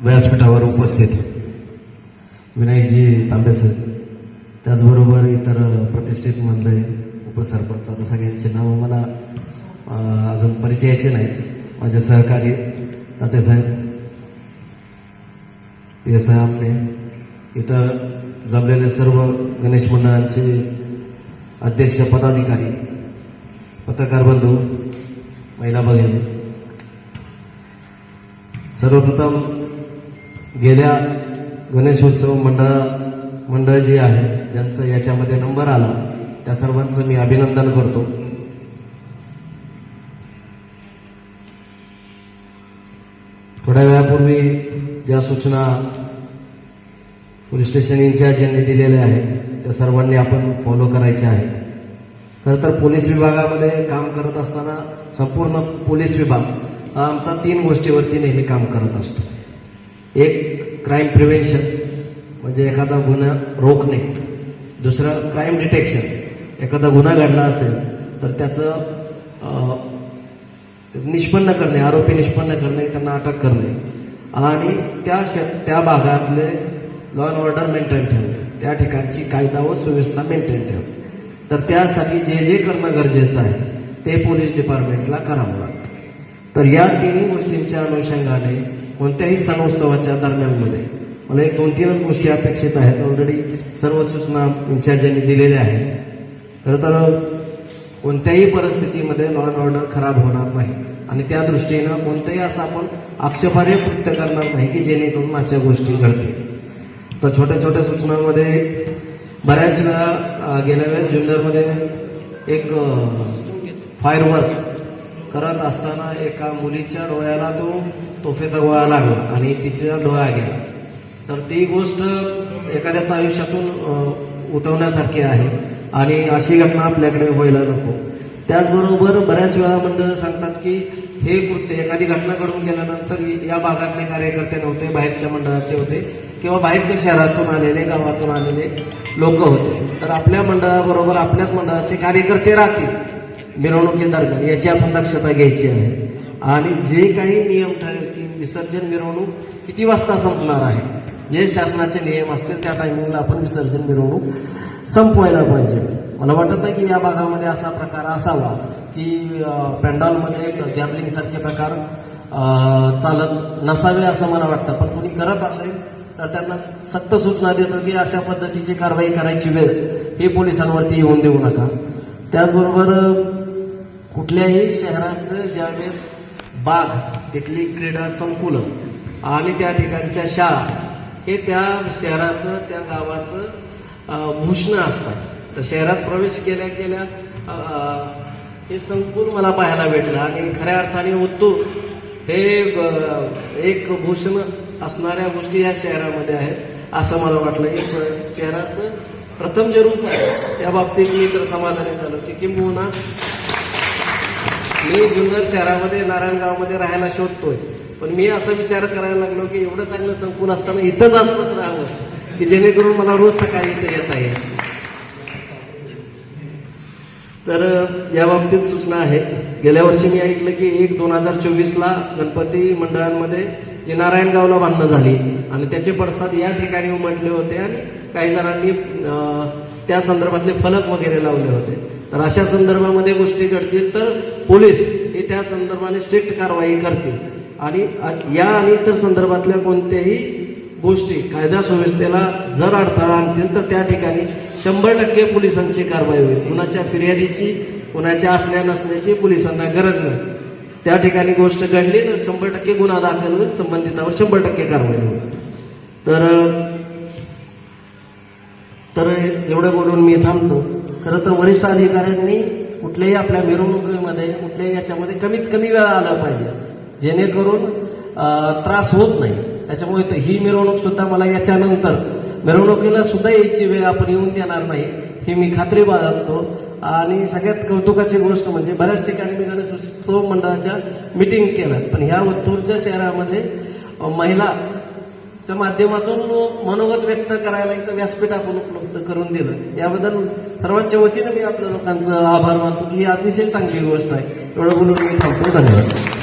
व्यासपीठावर उपस्थित विनायकजी तांबेसर त्याचबरोबर इतर प्रतिष्ठित मंडळी उपसरपंच आता सगळ्यांची नावं मला अजून परिचयाचे नाहीत. माझे सहकारी तातेसाहेब पी एस आय आमने इतर जमलेले सर्व गणेश मंडळांचे अध्यक्ष पदाधिकारी पत्रकार बंधू महिला भगिनी सर्वप्रथम गेल्या गणेशोत्सव मंडळ मंडळ जे आहे ज्यांचं याच्यामध्ये नंबर आला त्या सर्वांचं मी अभिनंदन करतो. थोड्या वेळापूर्वी ज्या सूचना पोलीस स्टेशन इन्चार्ज यांनी दिलेल्या आहेत त्या सर्वांनी आपण फॉलो करायच्या आहेत. खरं तर पोलीस विभागामध्ये काम करत असताना संपूर्ण पोलीस विभाग हा आमचा तीन गोष्टीवरती नेहमी काम करत असतो. एक क्राईम प्रिव्हेन्शन म्हणजे एखादा गुन्हा रोखणे. दुसरं क्राईम डिटेक्शन एखादा गुन्हा घडला असेल तर त्याचं निष्पन्न करणे आरोपी निष्पन्न करणे त्यांना अटक करणे. आणि त्या श त्या भागातले लॉ अँड ऑर्डर मेंटेन ठेवणे. त्या ठिकाणची कायदा व सुव्यवस्था मेंटेन ठेवणे. तर त्यासाठी जे जे करणं गरजेचं आहे ते पोलीस डिपार्टमेंटला करावं लागतं. तर या तिन्ही गोष्टींच्या अनुषंगाने कोणत्याही सणोत्सवाच्या दरम्यानमध्ये. मला एक दोन तीनच गोष्टी अपेक्षित आहेत. ऑलरेडी सर्व सूचना इन्चार्जांनी दिलेल्या आहेत. खरं तर कोणत्याही परिस्थितीमध्ये लॉ अँड ऑर्डर खराब होणार नाही. आणि त्या दृष्टीनं कोणतंही असं आपण आक्षेपार्ह कृत्य करणार नाही की जेणेकरून अशा गोष्टी घडतील. तर छोट्या छोट्या सूचनांमध्ये बऱ्याच वेळा गेल्या वेळेस जुन्नरमध्ये एक फायरवर्क करत असताना एका मुलीच्या डोळ्याला तो तोफेचा गोळा लागला आणि तिचा डोळा गेला तर ती गोष्ट एखाद्याच्या आयुष्यातून उठवण्यासारखी आहे. आणि अशी घटना आपल्याकडे व्हायला नको. त्याचबरोबर बऱ्याच वेळा मंडळ सांगतात की हे कृत्य एखादी घटना घडून गेल्यानंतर या भागातले कार्यकर्ते नव्हते बाहेरच्या मंडळाचे होते किंवा बाहेरच्या शहरातून आलेले गावातून आलेले लोक होते. तर आपल्या मंडळाबरोबर आपल्याच मंडळाचे कार्यकर्ते राहतील. मिरवणुकीदरम्यान याची आपण दक्षता घ्यायची आहे. आणि जे काही नियम ठरवतील विसर्जन मिरवणूक किती वाजता संपणार आहे? जे शासनाचे नियम असतील त्या टायमिंगला आपण विसर्जन मिरवणूक संपवायला पाहिजे. मला वाटत नाही की या भागामध्ये असा प्रकार असावा की अं, पॅन्डॉलमध्ये प्रकार चालत नसावे असं मला वाटतं. पण कोणी करत असेल तर त्यांना सक्त सूचना देतो की अशा पद्धतीची कारवाई करायची वेळ हे पोलिसांवरती येऊन देऊ नका. त्याचबरोबर कुठल्याही शहराचं ज्यावेळेस बाग तिथली क्रीडा संकुलं आणि त्या ठिकाणच्या शाळा हे त्या शहराचं त्या गावाचं भूषण भूषणं असतात. तर शहरात प्रवेश केल्या केल्या हे संकुल मला पाहायला भेटलं आणि खऱ्या अर्थाने उत्तूर. हे एक भूषण असणाऱ्या गोष्टी या शहरामध्ये आहेत असं मला वाटलं. की शहराचं प्रथम जे रूप आहे त्या बाबतीत मी तर समाधानी झालो की किंबहुना मी जुन्नर शहरामध्ये नारायणगावमध्ये राहायला शोधतोय. पण मी असा विचार करायला लागलो की एवढं चांगलं संकुल असताना इथंच असतंच राहावं की जेणेकरून मला रोज सकाळी इथे येता येईल. तर या बाबतीत सूचना आहेत. गेल्या वर्षी मी ऐकलं की एक दोन हजार चोवीसला गणपती मंडळांमध्ये जी नारायणगावला बांधणं झाली आणि त्याचे पडसाद या ठिकाणी उमटले होते आणि काही जणांनी त्या संदर्भातले फलक वगैरे लावले होते. तर अशा संदर्भामध्ये गोष्टी घडतील तर पोलीस हे त्या संदर्भाने स्ट्रिक्ट कारवाई करतील. आणि या आणि इतर संदर्भातल्या कोणत्याही गोष्टी कायदा सुव्यवस्थेला जर अडथळा आणतील तर त्या ठिकाणी शंभर टक्के पोलिसांची कारवाई होईल. कुणाच्या फिर्यादीची कुणाच्या असण्या नसण्याची पोलिसांना गरज नाही. त्या ठिकाणी गोष्ट घडली तर शंभर टक्के गुन्हा दाखल होईल संबंधितावर शंभर टक्के कारवाई होईल. तर तर एवढं बोलून मी थांबतो. खरं तर वरिष्ठ अधिकाऱ्यांनी कुठल्याही आपल्या मिरवणुकीमध्ये कुठल्याही याच्यामध्ये कमीत कमी वेळा आलं पाहिजे. जेणेकरून त्रास होत नाही. त्याच्यामुळे तर ही मिरवणूक सुद्धा मला याच्यानंतर मिरवणुकीला सुद्धा यायची वेळ आपण येऊन देणार नाही ही मी खात्री बाळगतो. आणि सगळ्यात कौतुकाची गोष्ट म्हणजे बऱ्याच ठिकाणी मी गणेशोत्सव मंडळाच्या मिटिंग केल्या पण ह्या दूरच्या शहरामध्ये महिला च्या माध्यमातून मनोगत व्यक्त करायला इथं व्यासपीठ आपण उपलब्ध करून दिलं. याबद्दल सर्वांच्या वतीनं मी आपल्या लोकांचं आभार मानतो की ही अतिशय चांगली गोष्ट आहे. एवढं बोलून मी थांबतो. धन्यवाद.